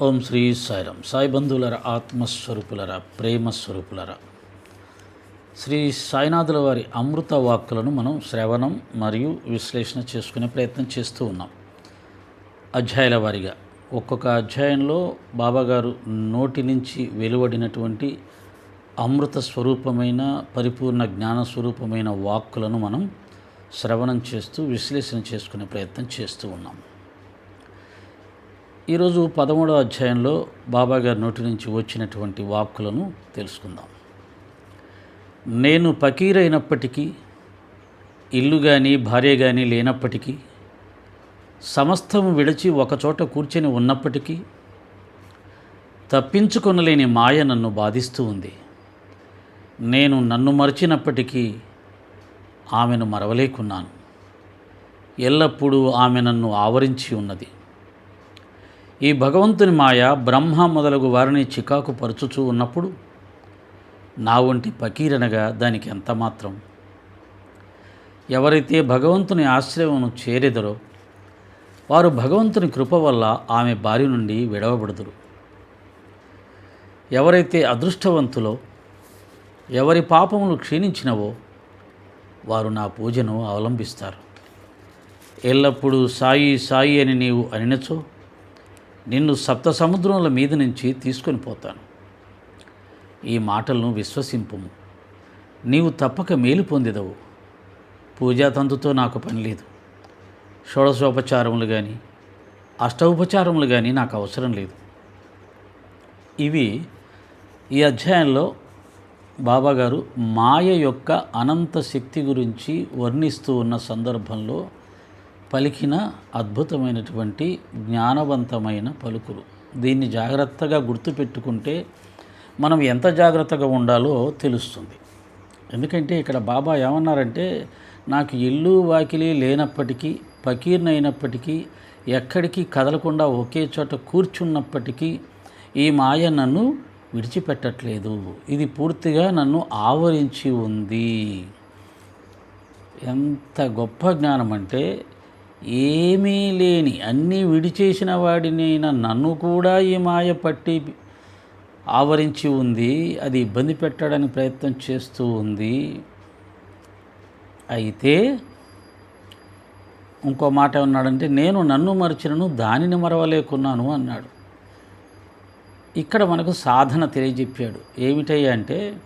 ఓం శ్రీ సాయిరామ్. సాయి బంధువులర ఆత్మస్వరూపులర ప్రేమస్వరూపులర. శ్రీ సాయినాథుల వారి అమృత వాక్కులను మనం శ్రవణం మరియు విశ్లేషణ చేసుకునే ప్రయత్నం చేస్తూ ఉన్నాం. అధ్యాయుల వారిగా. ఒక్కొక్క అధ్యాయంలో బాబాగారు నోటి నుంచి వెలువడినటువంటి అమృత స్వరూపమైన పరిపూర్ణ జ్ఞాన స్వరూపమైన వాక్కులను మనం శ్రవణం చేస్తూ విశ్లేషణ చేసుకునే ప్రయత్నం చేస్తూ ఉన్నాం. ఈరోజు పదమూడవ అధ్యాయంలో బాబా గారి నోటి నుంచి వచ్చినటువంటి వాక్కులను తెలుసుకుందాం. నేను పకీరైనప్పటికీ ఇల్లు కానీ భార్య కానీ లేనప్పటికీ సమస్తం విడిచి ఒకచోట కూర్చొని ఉన్నప్పటికీ తప్పించుకొనలేని మాయ నన్ను బాధిస్తూ ఉంది. నేను నన్ను మరిచినప్పటికీ ఆమెను మరవలేకున్నాను. ఎల్లప్పుడూ ఆమె నన్ను ఆవరించి ఉన్నది. ఈ భగవంతుని మాయ బ్రహ్మ మొదలగు వారిని చికాకు పరుచుచూ ఉన్నప్పుడు నా వంటి పకీరనగా దానికి ఎంత మాత్రం? ఎవరైతే భగవంతుని ఆశ్రయమును చేరెదరో వారు భగవంతుని కృప వల్ల ఆమె బారి నుండి విడవబడుదురు. ఎవరైతే అదృష్టవంతులో ఎవరి పాపములు క్షీణించినవో వారు నా పూజను అవలంబిస్తారు. ఎల్లప్పుడూ సాయి సాయి అని నీవు అనినచో నిన్ను సప్త సముద్రముల మీద నుంచి తీసుకొని పోతాను. ఈ మాటలను విశ్వసింపుము. నీవు తప్పక మేలు పొందిదవు. పూజాతంతుతో నాకు పని లేదు. షోడశోపచారములు కానీ అష్టోపచారములు కానీ నాకు అవసరం లేదు. ఇవి ఈ అధ్యాయంలో బాబాగారు మాయ యొక్క అనంత శక్తి గురించి వర్ణిస్తూ ఉన్న సందర్భంలో పలికిన అద్భుతమైనటువంటి జ్ఞానవంతమైన పలుకులు. దీన్ని జాగ్రత్తగా గుర్తుపెట్టుకుంటే మనం ఎంత జాగ్రత్తగా ఉండాలో తెలుస్తుంది. ఎందుకంటే ఇక్కడ బాబా ఏమన్నారంటే నాకు ఇల్లు వాకిలి లేనప్పటికీ పకీర్నైనప్పటికీ ఎక్కడికి కదలకుండా ఒకే చోట కూర్చున్నప్పటికీ ఈ మాయ నన్ను విడిచిపెట్టట్లేదు. ఇది పూర్తిగా నన్ను ఆవరించి ఉంది. ఎంత గొప్ప జ్ఞానం అంటే ఏమీ లేని అన్నీ విడిచేసిన వాడినైనా నన్ను కూడా ఈ మాయ పట్టి ఆవరించి ఉంది అది ఇబ్బంది పెట్టడానికి ప్రయత్నం చేస్తూ ఉంది. అయితే ఇంకో మాట ఉన్నాడంటే నేను నన్ను మరిచినను దానిని మరవలేకున్నాను అన్నాడు. ఇక్కడ మనకు సాధన తెలియజెప్పాడు. ఏమిటయ్యా అంటే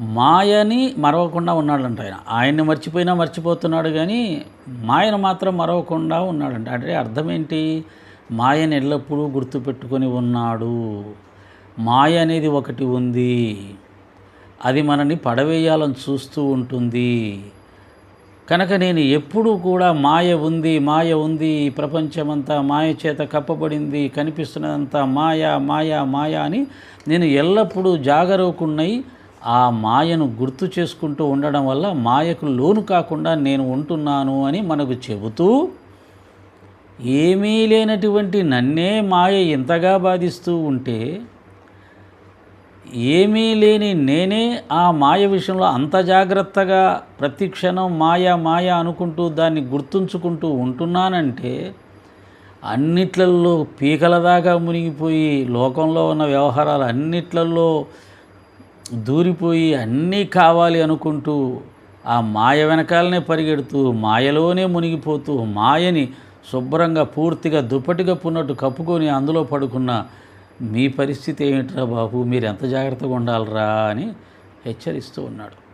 మాయని మరవకుండా ఉన్నాడంట ఆయన. ఆయన్ని మర్చిపోయినా మర్చిపోతున్నాడు కానీ మాయను మాత్రం మరవకుండా ఉన్నాడంట. అంటే అర్థం ఏంటి మాయని ఎల్లప్పుడూ గుర్తుపెట్టుకొని ఉన్నాడు. మాయ అనేది ఒకటి ఉంది. అది మనని పడవేయాలని చూస్తూ ఉంటుంది. కనుక నేను ఎప్పుడూ కూడా మాయ ఉంది మాయ ఉంది ఈ ప్రపంచమంతా మాయ చేత కప్పబడింది కనిపిస్తున్నదంతా మాయ మాయ మాయ అని నేను ఎల్లప్పుడూ జాగరూకున్నై ఆ మాయను గుర్తు చేసుకుంటూ ఉండడం వల్ల మాయకు లోను కాకుండా నేను ఉంటున్నాను అని మనకు చెబుతూ ఏమీ లేనటువంటి నన్నే మాయ ఇంతగా బాధిస్తూ ఉంటే ఏమీ లేని నేనే ఆ మాయ విషయంలో అంత జాగ్రత్తగా ప్రతి క్షణం మాయ మాయ అనుకుంటూ దాన్ని గుర్తుంచుకుంటూ ఉంటున్నానంటే అన్నిట్లల్లో పీకల దాకా మునిగిపోయి లోకంలో ఉన్న వ్యవహారాలు అన్నిట్లల్లో దూరిపోయి అన్నీ కావాలి అనుకుంటూ ఆ మాయ వెనకాలనే పరిగెడుతూ మాయలోనే మునిగిపోతూ మాయని శుభ్రంగా పూర్తిగా దుప్పటిగా పున్నట్టు కప్పుకొని అందులో పడుకున్న మీ పరిస్థితి ఏమిట్రా బాబు? మీరు ఎంత జాగ్రత్తగా ఉండాలరా? అని హెచ్చరిస్తూ ఉన్నాడు.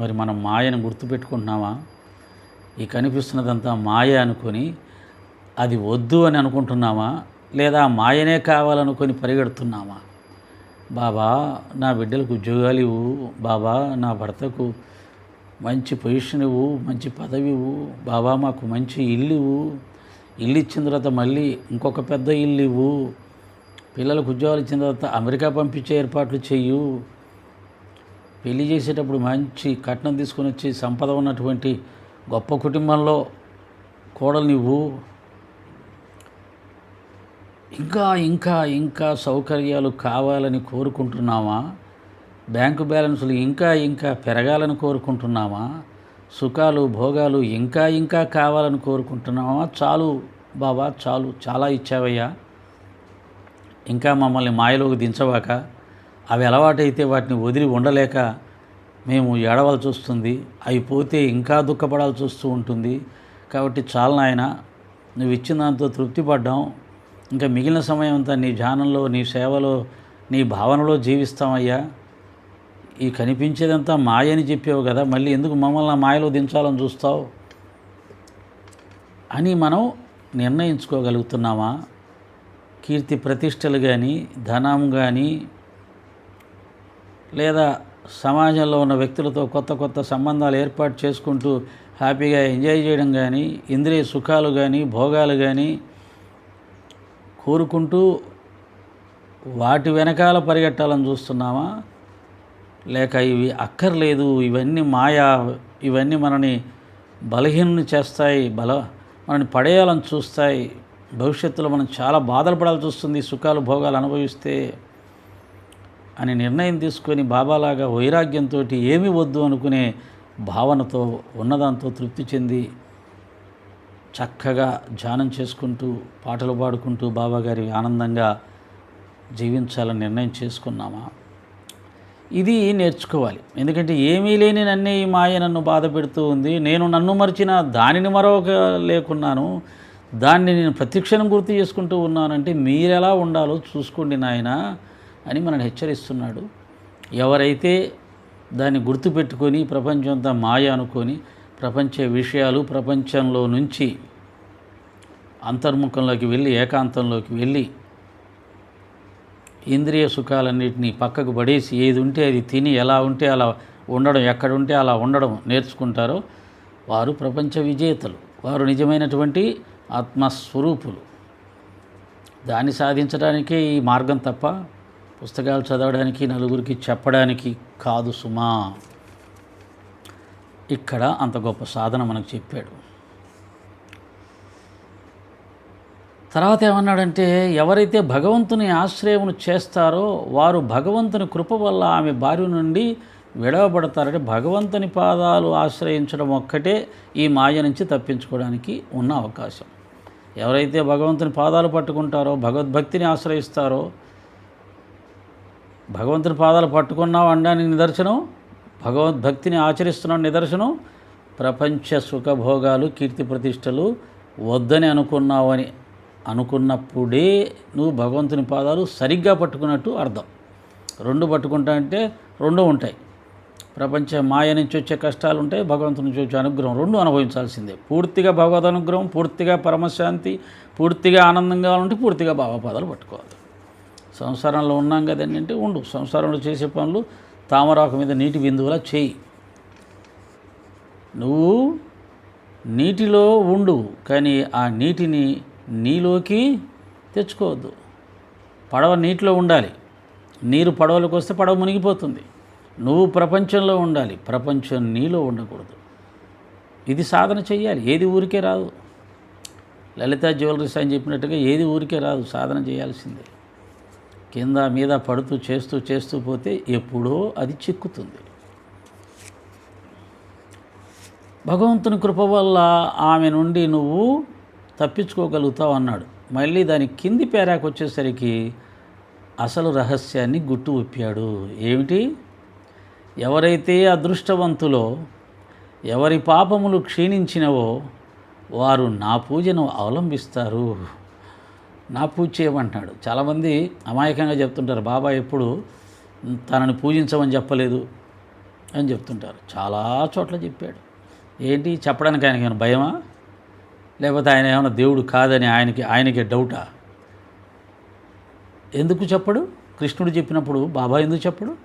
మరి మనం మాయను గుర్తుపెట్టుకుంటున్నామా? ఈ కనిపిస్తున్నదంతా మాయ అనుకొని అది వద్దు అని అనుకుంటున్నామా? లేదా మాయనే కావాలనుకొని పరిగెడుతున్నామా? బాబా నా బిడ్డలకు ఉద్యోగాలు ఇవ్వు. బాబా నా భర్తకు మంచి పొజిషన్ ఇవ్వు మంచి పదవి ఇవ్వు. బాబా మాకు మంచి ఇల్లు ఇవ్వు. ఇల్లు ఇచ్చిన తర్వాత మళ్ళీ ఇంకొక పెద్ద ఇల్లు ఇవ్వు. పిల్లలకు ఉద్యోగాలు ఇచ్చిన తర్వాత అమెరికా పంపించే ఏర్పాట్లు చెయ్యు. పెళ్ళి చేసేటప్పుడు మంచి కట్నం తీసుకొని వచ్చి సంపద ఉన్నటువంటి గొప్ప కుటుంబంలో కోడలు ఇంకా ఇంకా ఇంకా సౌకర్యాలు కావాలని కోరుకుంటున్నామా బ్యాంకు బ్యాలెన్సులు ఇంకా ఇంకా పెరగాలని కోరుకుంటున్నామా సుఖాలు భోగాలు ఇంకా ఇంకా కావాలని కోరుకుంటున్నామా చాలు బాబా చాలు చాలా ఇచ్చావయ్యా. ఇంకా మమ్మల్ని మాయలోకి దించవాక అవి అలవాటైతే వాటిని వదిలి ఉండలేక మేము ఏడవలసి వస్తుంది. అవి పోతే ఇంకా దుఃఖపడాల్సి వస్తూ ఉంటుంది. కాబట్టి చాలా నాయన నువ్వు ఇచ్చిన దాంతో తృప్తి పడ్డాం ఇంకా మిగిలిన సమయం అంతా నీ ధ్యానంలో నీ సేవలో నీ భావనలో జీవిస్తామయ్యా. ఈ కనిపించేదంతా మాయ అని చెప్పావు కదా మళ్ళీ ఎందుకు మమ్మల్ని ఆ మాయలో దించాలని చూస్తావు? అని మనం నిర్ణయించుకోగలుగుతున్నామా? కీర్తి ప్రతిష్టలు కానీ ధనం కానీ లేదా సమాజంలో ఉన్న వ్యక్తులతో కొత్త కొత్త సంబంధాలు ఏర్పాటు చేసుకుంటూ హ్యాపీగా ఎంజాయ్ చేయడం కానీ ఇంద్రియ సుఖాలు కానీ భోగాలు కానీ కోరుకుంటూ వాటి వెనకాల పరిగెట్టాలని చూస్తున్నామా? లేక ఇవి అక్కర్లేదు ఇవన్నీ మాయా ఇవన్నీ మనని బలహీనని చేస్తాయి బల మనని పడేయాలని చూస్తాయి. భవిష్యత్తులో మనం చాలా బాధలు పడాల్సి వస్తుంది సుఖాలు భోగాలు అనుభవిస్తే అని నిర్ణయం తీసుకొని బాబాలాగా వైరాగ్యంతో ఏమీ వద్దు అనుకునే భావనతో ఉన్నదాంతో తృప్తి చెంది చక్కగా ధ్యానం చేసుకుంటూ పాటలు పాడుకుంటూ బాబాగారి ఆనందంగా జీవించాలని నిర్ణయం చేసుకున్నామా? ఇది నేర్చుకోవాలి. ఎందుకంటే ఏమీ లేని నన్నే ఈ మాయ నన్ను బాధ పెడుతూ ఉంది. నేను నన్ను మరిచిన దానిని మరొక లేకున్నాను. దాన్ని నేను ప్రతిక్షణం గుర్తు చేసుకుంటూ ఉన్నానంటే మీరెలా ఉండాలో చూసుకోండి నాయన అని మనల్ని హెచ్చరిస్తున్నాడు. ఎవరైతే దాన్ని గుర్తుపెట్టుకొని ప్రపంచం అంతా మాయ అనుకొని ప్రపంచ విషయాలు ప్రపంచంలో నుంచి అంతర్ముఖంలోకి వెళ్ళి ఏకాంతంలోకి వెళ్ళి ఇంద్రియ సుఖాలన్నింటినీ పక్కకు పడేసి ఏది ఉంటే అది తిని ఎలా ఉంటే అలా ఉండడం ఎక్కడ ఉంటే అలా ఉండడం నేర్చుకుంటారో వారు ప్రపంచ విజేతలు. వారు నిజమైనటువంటి ఆత్మస్వరూపులు. దాన్ని సాధించడానికే ఈ మార్గం తప్ప పుస్తకాలు చదవడానికి నలుగురికి చెప్పడానికి కాదు సుమా. ఇక్కడ అంత గొప్ప సాధన మనకు చెప్పాడు. తర్వాత ఏమన్నాడంటే ఎవరైతే భగవంతుని ఆశ్రయమును చేస్తారో వారు భగవంతుని కృప వల్ల ఆమె భార్య నుండి విడవబడతారంటే భగవంతుని పాదాలు ఆశ్రయించడం ఒక్కటే ఈ మాయ నుంచి తప్పించుకోవడానికి ఉన్న అవకాశం. ఎవరైతే భగవంతుని పాదాలు పట్టుకుంటారో భగవద్భక్తిని ఆశ్రయిస్తారో భగవంతుని పాదాలు పట్టుకున్నావు అనడానికి నిదర్శనం? భగవద్భక్తిని ఆచరిస్తున్న నిదర్శనం ప్రపంచ సుఖభోగాలు కీర్తి ప్రతిష్టలు వద్దని అనుకున్నావని అనుకున్నప్పుడే నువ్వు భగవంతుని పాదాలు సరిగ్గా పట్టుకున్నట్టు అర్థం. రెండు పట్టుకుంటా అంటే రెండు ఉంటాయి. ప్రపంచ మాయ నుంచి వచ్చే కష్టాలు ఉంటాయి భగవంతుని నుంచి వచ్చే అనుగ్రహం రెండు అనుభవించాల్సిందే. పూర్తిగా భగవద్ అనుగ్రహం పూర్తిగా పరమశాంతి పూర్తిగా ఆనందంగా ఉంటే పూర్తిగా భావపాదాలు పట్టుకోవాలి. సంసారంలో ఉన్నాం కదండి అంటే ఉండు. సంసారంలో చేసే పనులు తామరాకు మీద నీటి బిందువులా చేయి. నువ్వు నీటిలో ఉండు కానీ ఆ నీటిని నీలోకి తెచ్చుకోవద్దు. పడవ నీటిలో ఉండాలి. నీరు పడవలకు వస్తే పడవ మునిగిపోతుంది. నువ్వు ప్రపంచంలో ఉండాలి. ప్రపంచం నీలో ఉండకూడదు. ఇది సాధన చెయ్యాలి. ఏది ఊరికే రాదు. లలిత జ్యువెలరీస్ అని చెప్పినట్టుగా ఏది ఊరికే రాదు. సాధన చేయాల్సిందే. కింద మీద పడుతూ చేస్తూ చేస్తూ పోతే ఎప్పుడో అది చిక్కుతుంది. భగవంతుని కృప వల్ల ఆమె నుండి నువ్వు తప్పించుకోగలుగుతావు అన్నాడు. మళ్ళీ దాని కింది పేరాకు వచ్చేసరికి అసలు రహస్యాన్ని గుట్టు ఒప్పాడు. ఏమిటి? ఎవరైతే అదృష్టవంతులో ఎవరి పాపములు క్షీణించినవో వారు నా పూజను అవలంబిస్తారు. నా పూజ చేయమంటున్నాడు. చాలామంది అమాయకంగా చెప్తుంటారు బాబా ఎప్పుడు తనని పూజించమని చెప్పలేదు అని చెప్తుంటారు. చాలా చోట్ల చెప్పాడు. ఏంటి? చెప్పడానికి ఆయనకి ఏమైనా భయమా? లేకపోతే ఆయన ఏమైనా దేవుడు కాదని ఆయనకి ఆయనకి డౌటా? ఎందుకు చెప్పడు? కృష్ణుడు చెప్పినప్పుడు బాబా ఎందుకు చెప్పడు?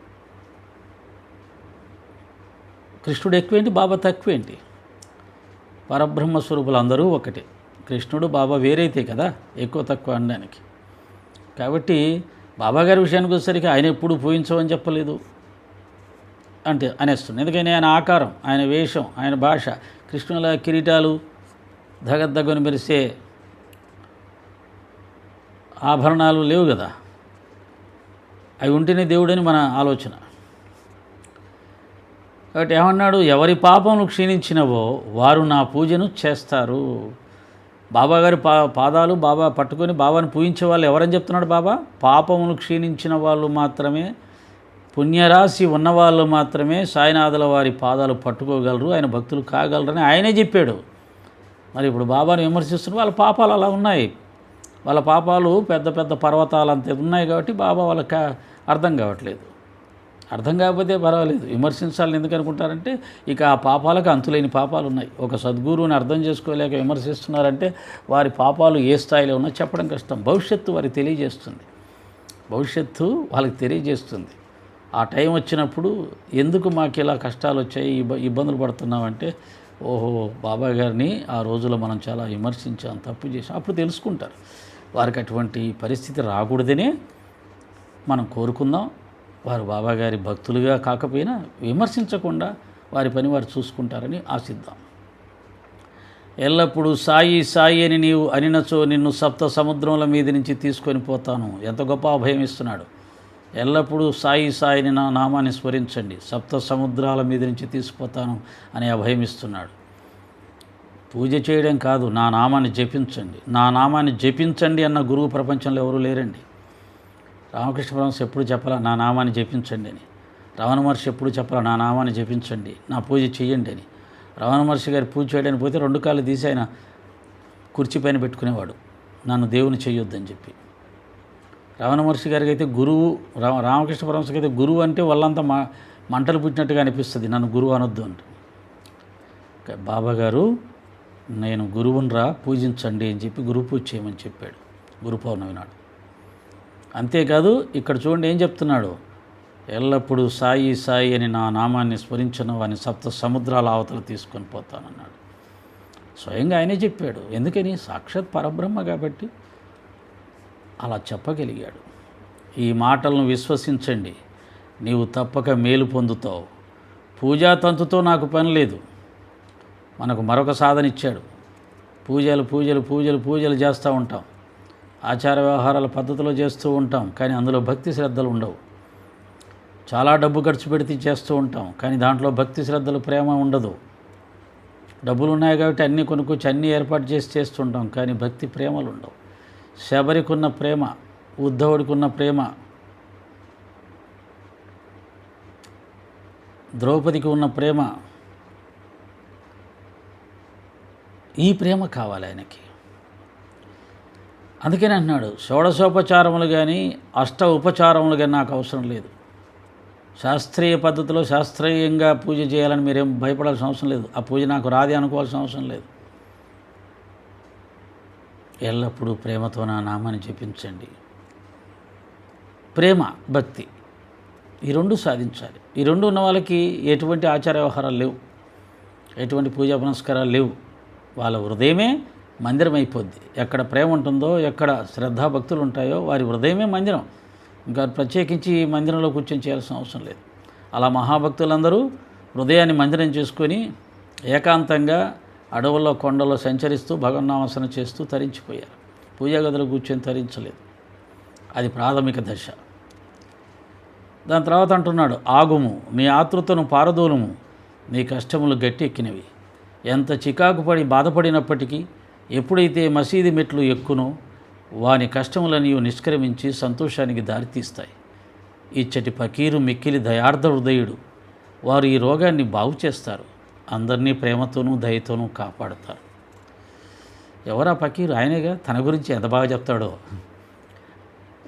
కృష్ణుడు ఎక్కువేంటి? బాబా తక్కువేంటి? పరబ్రహ్మ స్వరూపులు అందరూ ఒకటే. కృష్ణుడు బాబా వేరైతే కదా? ఎక్కువ తక్కువ అనడానికి. కాబట్టి బాబాగారి విషయానికి వచ్చేసరికి ఆయన ఎప్పుడు పూజించమని చెప్పలేదు. అంటే అనేస్తుంది. ఎందుకని? ఆయన ఆకారం ఆయన వేషం ఆయన భాష కృష్ణుల కిరీటాలు దగద్దగని మెరిసే ఆభరణాలు లేవు కదా? అవి ఉంటేనే దేవుడని మన ఆలోచన. కాబట్టి ఏమన్నాడు? ఎవరి పాపములు క్షీణించినవో వారు నా పూజను చేస్తారు. బాబా గారి పా పాదాలు బాబా పట్టుకొని బాబాని పూజించే వాళ్ళు ఎవరని చెప్తున్నాడు బాబా? పాపములు క్షీణించిన వాళ్ళు మాత్రమే పుణ్యరాశి ఉన్నవాళ్ళు మాత్రమే సాయినాథుల వారి పాదాలు పట్టుకోగలరు ఆయన భక్తులు కాగలరని ఆయనే చెప్పాడు. మరి ఇప్పుడు బాబాని విమర్శిస్తున్న వాళ్ళ పాపాలు అలా ఉన్నాయి. వాళ్ళ పాపాలు పెద్ద పెద్ద పర్వతాలు అంత ఉన్నాయి కాబట్టి బాబా వాళ్ళకి అర్థం కావట్లేదు. అర్థం కాకపోతే పర్వాలేదు. విమర్శించాలని ఎందుకు అనుకుంటారంటే ఇక ఆ పాపాలకు అంతులేని పాపాలు ఉన్నాయి. ఒక సద్గురువుని అర్థం చేసుకోలేక విమర్శిస్తున్నారంటే వారి పాపాలు ఏ స్థాయిలో ఉన్నా చెప్పడం కష్టం. భవిష్యత్తు వారికి తెలియజేస్తుంది. భవిష్యత్తు వాళ్ళకి తెలియజేస్తుంది. ఆ టైం వచ్చినప్పుడు ఎందుకు మాకు ఇలా కష్టాలు వచ్చాయి ఇబ్బందులు పడుతున్నామంటే ఓహో బాబాయ్ గారిని ఆ రోజులో మనం చాలా విమర్శించాం తప్పు చేసాం అప్పుడు తెలుసుకుంటారు. వారికి అటువంటి పరిస్థితి రాకూడదనే మనం కోరుకుందాం. వారు బాబాగారి భక్తులుగా కాకపోయినా విమర్శించకుండా వారి పని వారు చూసుకుంటారని ఆశిద్దాం. ఎల్లప్పుడూ సాయి సాయి అని నీవు అనినచో నిన్ను సప్త సముద్రముల మీద నుంచి తీసుకొని పోతాను. ఎంత గొప్ప అభయం ఇస్తున్నాడు. ఎల్లప్పుడూ సాయి సాయిని నా నామాన్ని స్మరించండి. సప్త సముద్రాల మీద నుంచి తీసుకుపోతాను అని అభయం ఇస్తున్నాడు. పూజ చేయడం కాదు నా నామాన్ని జపించండి. నా నామాన్ని జపించండి అన్న గురువు ప్రపంచంలో ఎవరూ లేరండి. రామకృష్ణ పరమహంస ఎప్పుడు చెప్పాలా నా నామాన్ని జపించండి అని. రమణ మహర్షి ఎప్పుడు చెప్పాలా నా నామాన్ని జపించండి నా పూజ చెయ్యండి అని. రమణ మహర్షి గారి పూజ చేయడానికి పోతే రెండు కాళ్ళు తీసి ఆయన కుర్చీ పైన పెట్టుకునేవాడు. నన్ను దేవుని చెయ్యొద్దని చెప్పి. రమణ మహర్షి గారికి అయితే గురువు రామకృష్ణ పరమహంసకి అయితే గురువు అంటే వాళ్ళంతా మా మంటలు పుట్టినట్టుగా అనిపిస్తుంది. నన్ను గురువు అనొద్దు అంటే. బాబా గారు నేను గురువునరా పూజించండి అని చెప్పి గురు పూజ చేయమని చెప్పాడు. గురు పౌర్ణమి నాడు. అంతేకాదు ఇక్కడ చూడండి ఏం చెప్తున్నాడు? ఎల్లప్పుడూ సాయి సాయి అని నా నామాన్ని స్మరించిన వాని సప్త సముద్రాల అవతల తీసుకొని పోతానన్నాడు. స్వయంగా ఆయనే చెప్పాడు ఎందుకని? సాక్షాత్ పరబ్రహ్మ కాబట్టి. అలా చెప్పగలిగాడు. ఈ మాటలను విశ్వసించండి. నీవు తప్పక మేలు పొందుతావు. పూజాతంతుతో నాకు పని లేదు. మనకు మరొక సాధన ఇచ్చాడు. పూజలు పూజలు పూజలు పూజలు చేస్తూ ఉంటాం. ఆచార వ్యవహారాల పద్ధతిలో చేస్తూ ఉంటాం కానీ అందులో భక్తి శ్రద్ధలు ఉండవు. చాలా డబ్బు ఖర్చు పెడితే చేస్తూ ఉంటాం కానీ దాంట్లో భక్తి శ్రద్ధలు ప్రేమ ఉండదు. డబ్బులు ఉన్నాయి కాబట్టి అన్నీ కొనుక్కొచ్చి అన్నీ ఏర్పాటు చేసి చేస్తుంటాం కానీ భక్తి ప్రేమలు ఉండవు. శబరికున్న ప్రేమ ఉద్ధవుడికున్న ప్రేమ ద్రౌపదికి ఉన్న ప్రేమ ఈ ప్రేమ కావాలి ఆయనకి. అందుకని అంటున్నాడు షోడశోపచారములు కానీ అష్ట ఉపచారములు కానీ నాకు అవసరం లేదు. శాస్త్రీయ పద్ధతిలో శాస్త్రీయంగా పూజ చేయాలని మీరేం భయపడాల్సిన అవసరం లేదు. ఆ పూజ నాకు రాది అనుకోవాల్సిన అవసరం లేదు. ఎల్లప్పుడూ ప్రేమతో నా నామాన్ని జపించండి. ప్రేమ భక్తి ఈ రెండు సాధించాలి. ఈ రెండు ఉన్న వాళ్ళకి ఎటువంటి ఆచార వ్యవహారాలు లేవు. ఎటువంటి పూజా పునస్కారాలు లేవు. వాళ్ళ హృదయమే మందిరం అయిపోద్ది ఎక్కడ ప్రేమ ఉంటుందో ఎక్కడ శ్రద్ధాభక్తులు ఉంటాయో వారి హృదయమే మందిరం. ఇంకా ప్రత్యేకించి మందిరంలో కూర్చొని చేయాల్సిన అవసరం లేదు. అలా మహాభక్తులందరూ హృదయాన్ని మందిరం చేసుకొని ఏకాంతంగా అడవుల్లో కొండల్లో సంచరిస్తూ భగవన్నామసన చేస్తూ తరించిపోయారు. పూజా గదిలో కూర్చొని తరించలేదు. అది ప్రాథమిక దశ. దాని తర్వాత అంటున్నాడు ఆగుము నీ ఆతృతను పారదోలుము. నీ కష్టములు గట్టెక్కినవి. ఎంత చికాకు పడి బాధపడినప్పటికీ ఎప్పుడైతే మసీదు మెట్లు ఎక్కునో వాని కష్టములని నిష్క్రమించి సంతోషానికి దారితీస్తాయి. ఇచ్చటి పకీరు మిక్కిలి దయార్థ హృదయుడు. వారు ఈ రోగాన్ని బాగు చేస్తారు. అందరినీ ప్రేమతోనూ దయతోనూ కాపాడుతారు. ఎవరా పకీరు ఆయనేగా? తన గురించి ఎంత బాగా చెప్తాడో.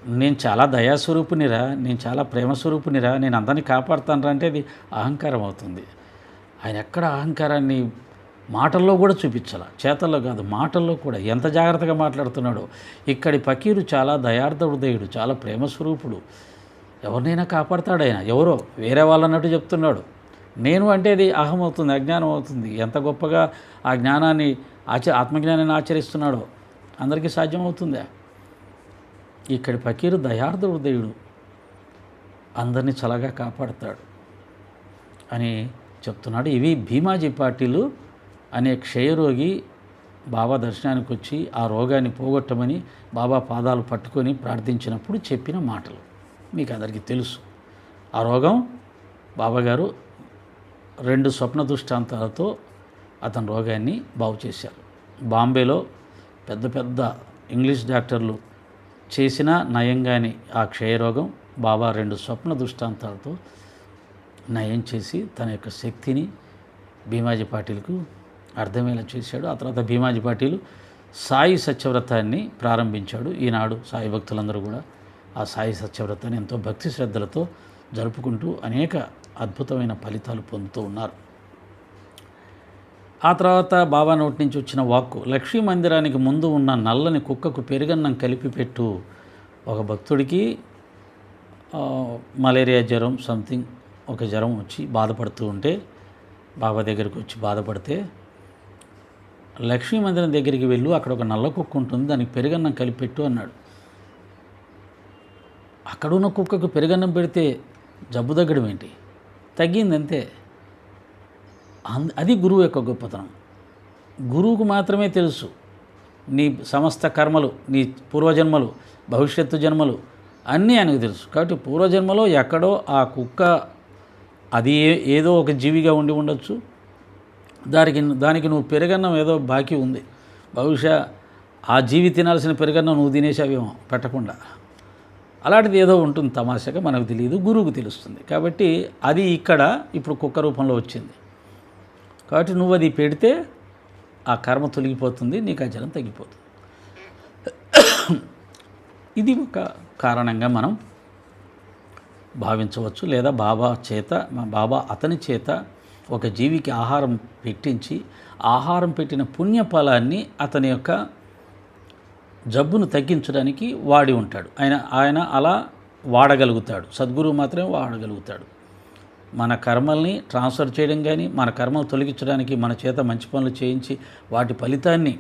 నేను చాలా దయాస్వరూపునిరా నేను చాలా ప్రేమ స్వరూపునిరా నేను అందరినీ కాపాడుతానరా అంటే అది అహంకారం అవుతుంది. ఆయన ఎక్కడ అహంకారాన్ని మాటల్లో కూడా చూపించాల. చేతల్లో కాదు మాటల్లో కూడా. ఎంత జాగ్రత్తగా మాట్లాడుతున్నాడో. ఇక్కడి పకీరు చాలా దయార్థ హృదయుడు చాలా ప్రేమ స్వరూపుడు ఎవరినైనా కాపాడతాడు ఆయన ఎవరో వేరే వాళ్ళన్నట్టు చెప్తున్నాడు. నేను అంటే అది అహం అవుతుంది అజ్ఞానం అవుతుంది ఎంత గొప్పగా ఆ జ్ఞానాన్ని ఆచ ఆత్మజ్ఞానాన్ని ఆచరిస్తున్నాడో. అందరికీ సాధ్యమవుతుందా? ఇక్కడి పకీరు దయార్థ హృదయుడు అందరినీ చల్లగా కాపాడతాడు అని చెప్తున్నాడు. ఇవి భీమాజీ పార్టీలు అనే క్షయరోగి బాబా దర్శనానికి వచ్చి ఆ రోగాన్ని పోగొట్టమని బాబా పాదాలు పట్టుకొని ప్రార్థించినప్పుడు చెప్పిన మాటలు. మీకు అందరికీ తెలుసు. ఆ రోగం బాబాగారు రెండు స్వప్న దృష్టాంతాలతో అతని రోగాన్ని బాగు చేశారు. బాంబేలో పెద్ద పెద్ద ఇంగ్లీష్ డాక్టర్లు చేసిన నయంగాని ఆ క్షయరోగం బాబా రెండు స్వప్న దృష్టాంతాలతో నయం చేసి తన యొక్క శక్తిని భీమాజీ పాటిల్కు అర్థమయ్యేలా చేశాడు. ఆ తర్వాత భీమాజీ పాటిల్ సాయి సత్యవ్రతాన్ని ప్రారంభించాడు. ఈనాడు సాయి భక్తులందరూ కూడా ఆ సాయి సత్యవ్రతాన్ని ఎంతో భక్తి శ్రద్ధలతో జరుపుకుంటూ అనేక అద్భుతమైన ఫలితాలు పొందుతూ ఉన్నారు. ఆ తర్వాత బాబా నోటి నుంచి వచ్చిన వాక్కు లక్ష్మీ మందిరానికి ముందు ఉన్న నల్లని కుక్కకు పెరుగన్నం కలిపి పెట్టు. ఒక భక్తుడికి మలేరియా జ్వరం సంథింగ్ ఒక జ్వరం వచ్చి బాధపడుతూ ఉంటే బాబా దగ్గరికి వచ్చి బాధపడితే లక్ష్మీ మందిరం దగ్గరికి వెళ్ళు అక్కడ ఒక నల్ల కుక్క ఉంటుంది దానికి పెరుగన్నం కలిపెట్టు అన్నాడు. అక్కడున్న కుక్కకు పెరుగన్నం పెడితే జబ్బు తగ్గడం ఏంటి? తగ్గిందంతే. అది గురువు యొక్క గొప్పతనం. గురువుకు మాత్రమే తెలుసు. నీ సమస్త కర్మలు నీ పూర్వజన్మలు భవిష్యత్తు జన్మలు అన్నీ ఆయనకు తెలుసు. కాబట్టి పూర్వజన్మలో ఎక్కడో ఆ కుక్క అది ఏ- ఏదో ఒక జీవిగా ఉండి ఉండొచ్చు. దానికి దానికి నువ్వు పెరుగన్నం ఏదో బాకీ ఉంది. బహుశా ఆ జీవి తినాల్సిన పెరుగన్నం నువ్వు తినేసావేమో పెట్టకుండా. అలాంటిది ఏదో ఉంటుంది తమాషగా మనకు తెలియదు గురువుకు తెలుస్తుంది. కాబట్టి అది ఇక్కడ ఇప్పుడు కుక్క రూపంలో వచ్చింది. కాబట్టి నువ్వు అది పెడితే ఆ కర్మ తొలగిపోతుంది నీకు ఆ జలం తగ్గిపోతుంది. ఇది ఒక కారణంగా మనం భావించవచ్చు లేదా బాబా చేత మా బాబా అతని చేత ఒక జీవికి ఆహారం పెట్టించి ఆహారం పెట్టిన పుణ్యఫలాన్ని అతని యొక్క జబ్బును తగ్గించడానికి వాడి ఉంటాడు. ఆయన ఆయన అలా వాడగలుగుతాడు. సద్గురువు మాత్రమే వాడగలుగుతాడు. మన కర్మల్ని ట్రాన్స్ఫర్ చేయడం కానీ మన కర్మలు తొలగించడానికి మన చేత మంచి పనులు చేయించి వాటి ఫలితాన్ని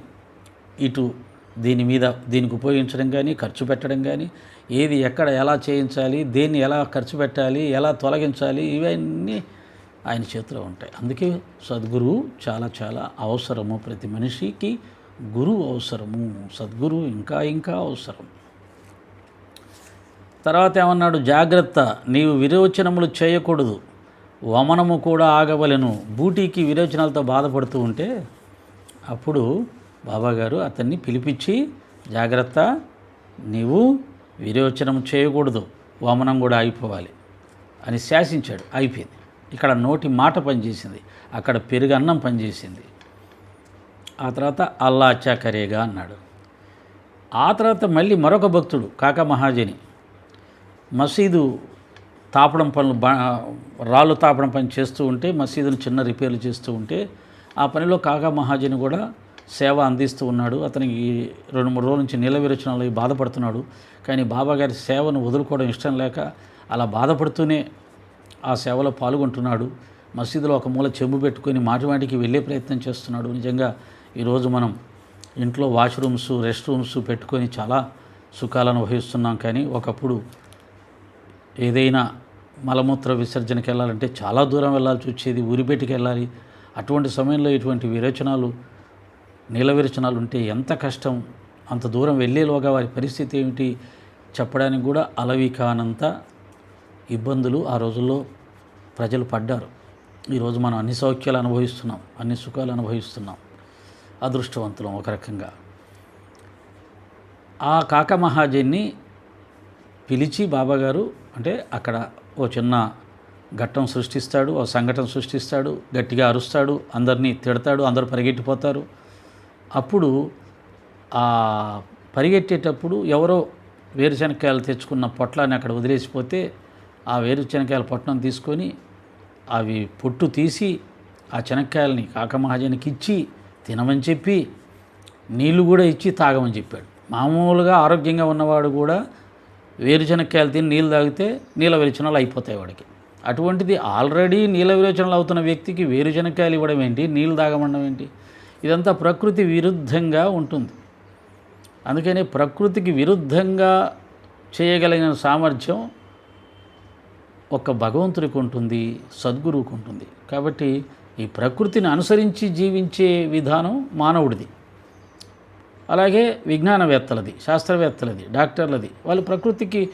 ఇటు దీని మీద దీనికి ఉపయోగించడం కానీ ఖర్చు పెట్టడం కానీ ఏది ఎక్కడ ఎలా చేయించాలి దేన్ని ఎలా ఖర్చు పెట్టాలి ఎలా తొలగించాలి ఇవన్నీ ఆయన చేతిలో ఉంటాయి. అందుకే సద్గురువు చాలా చాలా అవసరము. ప్రతి మనిషికి గురువు అవసరము. సద్గురువు ఇంకా ఇంకా అవసరం. తర్వాత ఏమన్నాడు? జాగ్రత్త. నీవు విరోచనములు చేయకూడదు. వమనము కూడా ఆగవలెను. బూటీకి విరోచనాలతో బాధపడుతూ ఉంటే అప్పుడు బాబాగారు అతన్ని పిలిపించి జాగ్రత్త. నీవు విరోచనం చేయకూడదు. వమనం కూడా ఆగిపోవాలి అని శాసించాడు. అయిపోయింది. ఇక్కడ నోటి మాట పనిచేసింది. అక్కడ పెరుగు అన్నం పనిచేసింది. ఆ తర్వాత అల్లా కరేగా అన్నాడు. ఆ తర్వాత మళ్ళీ మరొక భక్తుడు కాకా మహాజని. మసీదు తాపడం పనులు బా రాళ్ళు తాపడం పని చేస్తూ ఉంటే మసీదును చిన్న రిపేర్లు చేస్తూ ఉంటే ఆ పనిలో కాకా మహాజని కూడా సేవ అందిస్తూ ఉన్నాడు. అతనికి రెండు మూడు రోజుల నుంచి నీళ్ళ విరచనలు బాధపడుతున్నాడు. కానీ బాబా గారి సేవను వదులుకోవడం ఇష్టం లేక అలా బాధపడుతూనే ఆ సేవలో పాల్గొంటున్నాడు. మసీదులో ఒక మూల చెంబు పెట్టుకొని మాటిమాటికి వెళ్ళే ప్రయత్నం చేస్తున్నాడు. నిజంగా ఈరోజు మనం ఇంట్లో వాష్రూమ్స్ రెస్ట్ రూమ్స్ పెట్టుకొని చాలా సుఖాలను వహిస్తున్నాం. కానీ ఒకప్పుడు ఏదైనా మలమూత్ర విసర్జనకి వెళ్ళాలంటే చాలా దూరం వెళ్ళాల్సి వచ్చేది ఊరిపెట్టికి వెళ్ళాలి. అటువంటి సమయంలో ఇటువంటి విరేచనాలు నీల విరచనాలు ఉంటే ఎంత కష్టం అంత దూరం వెళ్ళేలోగా వారి పరిస్థితి ఏమిటి చెప్పడానికి కూడా అలవి కానంత ఇబ్బందులు ఆ రోజుల్లో ప్రజలు పడ్డారు. ఈరోజు మనం అన్ని సౌఖ్యాలు అనుభవిస్తున్నాం అన్ని సుఖాలు అనుభవిస్తున్నాం. అదృష్టవంతులం ఒక రకంగా. ఆ కాక మహాజన్ని పిలిచి బాబాగారు అంటే అక్కడ ఓ చిన్న ఘట్టం సృష్టిస్తాడు ఓ సంఘటన సృష్టిస్తాడు గట్టిగా అరుస్తాడు అందరినీ తిడతాడు అందరూ పరిగెట్టిపోతారు. అప్పుడు ఆ పరిగెట్టేటప్పుడు ఎవరో వేరుశనక్కాయలు తెచ్చుకున్న పొట్లాన్ని అక్కడ వదిలేసిపోతే ఆ వేరుశనక్కాయల పట్నం తీసుకొని అవి పొట్టు తీసి ఆ శనక్కాయలని కాకమహాజనికి ఇచ్చి తినమని చెప్పి నీళ్ళు కూడా ఇచ్చి తాగమని చెప్పాడు. మామూలుగా ఆరోగ్యంగా ఉన్నవాడు కూడా వేరుశనక్కాయలు తిని నీళ్ళు తాగితే నీళ్ళ విరచనలు అయిపోతాయి వాడికి. అటువంటిది ఆల్రెడీ నీళ్ళ విరేచనాలు అవుతున్న వ్యక్తికి వేరుశనక్కాయలు ఇవ్వడం ఏంటి? నీళ్ళు తాగమండం ఏంటి? ఇదంతా ప్రకృతి విరుద్ధంగా ఉంటుంది. అందుకని ప్రకృతికి విరుద్ధంగా చేయగలిగిన సామర్థ్యం ఒక భగవంతుడికి ఉంటుంది సద్గురువుకు ఉంటుంది. కాబట్టి ఈ ప్రకృతిని అనుసరించి జీవించే విధానం మానవుడిది. అలాగే విజ్ఞానవేత్తలది శాస్త్రవేత్తలది డాక్టర్లది. వాళ్ళు ప్రకృతికి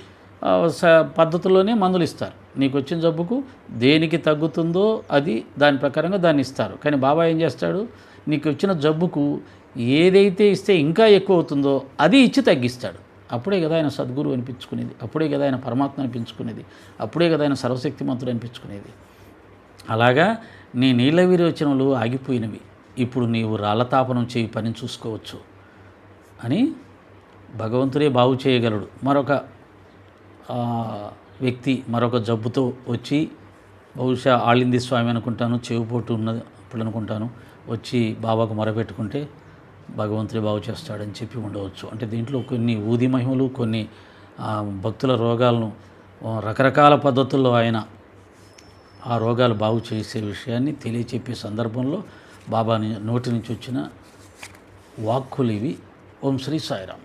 స- పద్ధతుల్లోనే మందులు ఇస్తారు. నీకు వచ్చిన జబ్బుకు దేనికి తగ్గుతుందో అది దాని ప్రకారంగా దాన్ని ఇస్తారు. కానీ బాబా ఏం చేస్తాడు? నీకు వచ్చిన జబ్బుకు ఏదైతే ఇస్తే ఇంకా ఎక్కువ అవుతుందో అది ఇచ్చి తగ్గిస్తాడు. అప్పుడే కదా ఆయన సద్గురు అనిపించుకునేది. అప్పుడే కదా ఆయన పరమాత్మ అనిపించుకునేది. అప్పుడే కదా ఆయన సర్వశక్తిమంతుడు అనిపించుకునేది. అలాగా నీ నీళ్ళ విరోచనలు ఆగిపోయినవి. ఇప్పుడు నీవు రాళ్ళతాపనం చేయి పని చూసుకోవచ్చు అని భగవంతుడే బాగు చేయగలడు. మరొక వ్యక్తి మరొక జబ్బుతో వచ్చి బహుశా ఆళింది స్వామి అనుకుంటాను చెవిపోటు ఉన్నప్పుడు అనుకుంటాను వచ్చి బాబాకు మొరపెట్టుకుంటే భగవంతుని బాగు చేస్తాడని చెప్పి ఉండవచ్చు. అంటే దీంట్లో కొన్ని ఊది మహిమలు కొన్ని భక్తుల రోగాలను రకరకాల పద్ధతుల్లో ఆయన ఆ రోగాలు బాగు చేసే విషయాన్ని తెలియచెప్పే సందర్భంలో బాబా నోటి నుంచి వచ్చిన వాక్కులు ఇవి. ఓం శ్రీ సాయిరామ్.